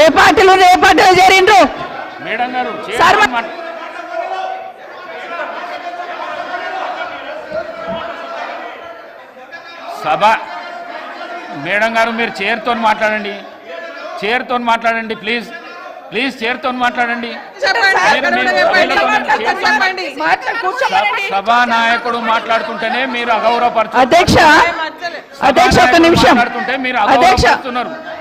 ఏ పార్టీలు ఏ పార్టీలో చేరిండ్రు? సభ మేడం గారు మీరు చైర్తో మాట్లాడండి. చైర్తో మాట్లాడండి ప్లీజ్. ప్లీజ్ చైర్తో మాట్లాడండి. సభా నాయకుడు మాట్లాడుతుంటేనే మీరు అగౌరవపరచు అధ్యక్ష అధ్యక్ష ఒక నిమిషం. మాట్లాడుతుంటే మీరు అగౌరవపరుస్తున్నారు.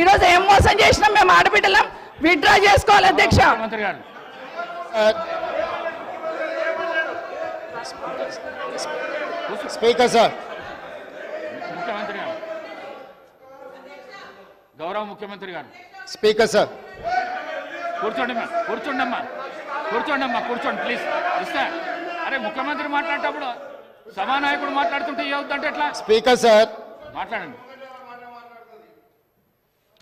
ఈరోజు ఏం మోసం చేసినాం మేము ఆడబిడ్డలం? విత్డ్రా చేసుకోవాలి అధ్యక్ష. Speaker sir. ముఖ్యమంత్రి గారు. గౌరవ ముఖ్యమంత్రి గారు. Speaker sir. కూర్చోండి కూర్చోండి అమ్మా. కూర్చోండి అమ్మా కూర్చోండి ప్లీజ్ ఇస్తా. అరే ముఖ్యమంత్రి మాట్లాడేటప్పుడు సభానాయకుడు మాట్లాడుతుంటే ఏవద్దంటే ఎట్లా? Speaker sir. మాట్లాడండి.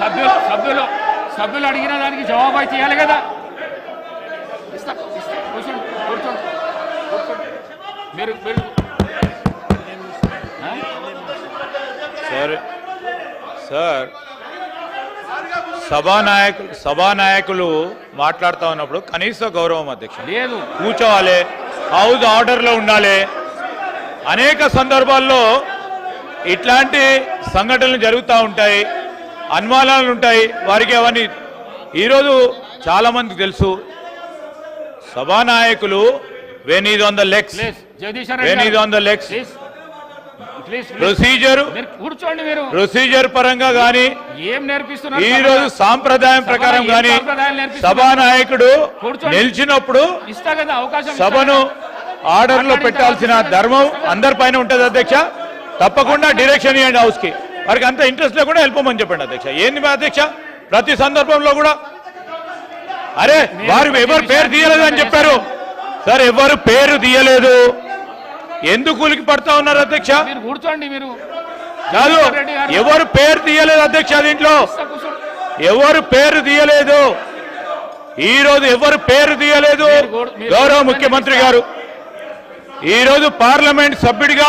సభ్యులు సభ్యులు సభ్యులు అడిగిన దానికి జవాబు అయితే ఇవ్వాలి కదా. ఇస్తా ఇస్తా కూర్చోండి కూర్చోండి కూర్చోండి. మీరు? సార్ సార్ సభానాయకులు సభానాయకులు మాట్లాడుతూ ఉన్నప్పుడు కనీస గౌరవం అధ్యక్ష. లేదు. కూర్చోవాలి హౌస్ ఆర్డర్లో ఉండాలి. అనేక సందర్భాల్లో ఇట్లాంటి సంఘటనలు జరుగుతూ ఉంటాయి. అనుమానాలు ఉంటాయి. వారికి అవన్నీ ఈరోజు చాలామందికి తెలుసు. సభానాయకులు when is on the legs the legs? Please please procedure. కూర్చోండి మీరు. ప్రొసీజర్ పరంగా గాని ఏం నేర్పిస్తున్నారు ఈ రోజు సాంప్రదాయం ప్రకారం గాని? సభానాయకుడు. నిలిచినప్పుడు ఇస్తా కదా అవకాశం ఇస్తా సభను. ఆర్డర్లో పెట్టాల్సిన ధర్మం అందరి పైన ఉంటుంది అధ్యక్ష. తప్పకుండా డైరెక్షన్ ఇవ్వండి హౌస్కి. వారికి అంత ఇంట్రెస్ట్ లేకుండా వెళ్ళిపోమని చెప్పండి అధ్యక్ష. ఏంది మా అధ్యక్ష? ప్రతి సందర్భంలో కూడా అరే వారు ఎవరు పేరు తీయలేదు అని చెప్పారు. సార్ ఎవరు పేరు తీయలేదు. ఎందుకు ఉలికి పడతా ఉన్నారు అధ్యక్ష? కూర్చోండి మీరు. కాదు. ఎవరు పేరు తీయలేదు అధ్యక్ష దీంట్లో. ఎవరు పేరు తీయలేదు? ఈ రోజు ఎవరు పేరు తీయలేదు? గౌరవ ముఖ్యమంత్రి గారు. ఈ రోజు పార్లమెంట్ సభ్యుడిగా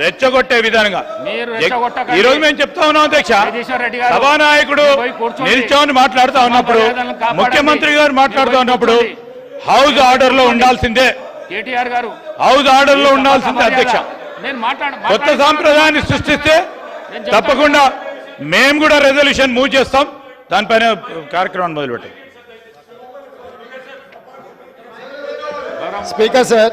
రెచ్చగొట్టే విధంగా మీరు రెచ్చగొట్టకండి. ఈ రోజు మేము చెప్తా ఉన్నాం అధ్యక్ష సభానాయకుడు. నిల్చొని మాట్లాడుతూ ఉన్నప్పుడు. ముఖ్యమంత్రి గారు మాట్లాడుతూ ఉన్నప్పుడు. హౌస్ ఆర్డర్లో ఉండాల్సిందే కేటీఆర్ గారు హౌస్ ఆర్డర్లో ఉండాల్సిందే అధ్యక్ష కొత్త సాంప్రదాయాన్ని సృష్టిస్తే. తప్పకుండా మేము కూడా రెజల్యూషన్ మూవ్ చేస్తాం దానిపైన కార్యక్రమాన్ని మొదలుపెట్టాం స్పీకర్ సార్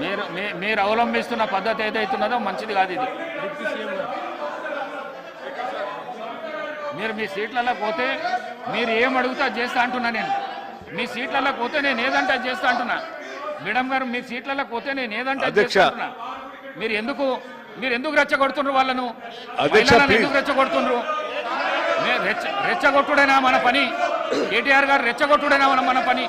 మీరు మీ- మీరు అవలంబిస్తున్న పద్ధతి ఏదైతున్నదో మంచిది కాదు ఇది. మీరు మీ సీట్లలో పోతే మీరు ఏం అడుగుతా చేస్తా అంటున్నా నేను. మీ సీట్లలో పోతే నేను ఏదంటే అది చేస్తా అంటున్నా. మేడం గారు మీ సీట్లలో పోతే నేను ఏదంటే. చేస్తా అంటున్నా. మీరు ఎందుకు మీరు ఎందుకు రెచ్చగొడుతుండ్రు వాళ్ళను? అధ్యక్ష, మహిళలను ప్లీజ్. ఎందుకు రెచ్చగొడుతుండ్రు మే- రెచ్చ రెచ్చగొట్టుడేనా మన పని? కేటీఆర్ గారు రెచ్చగొట్టుడేనా మన పని?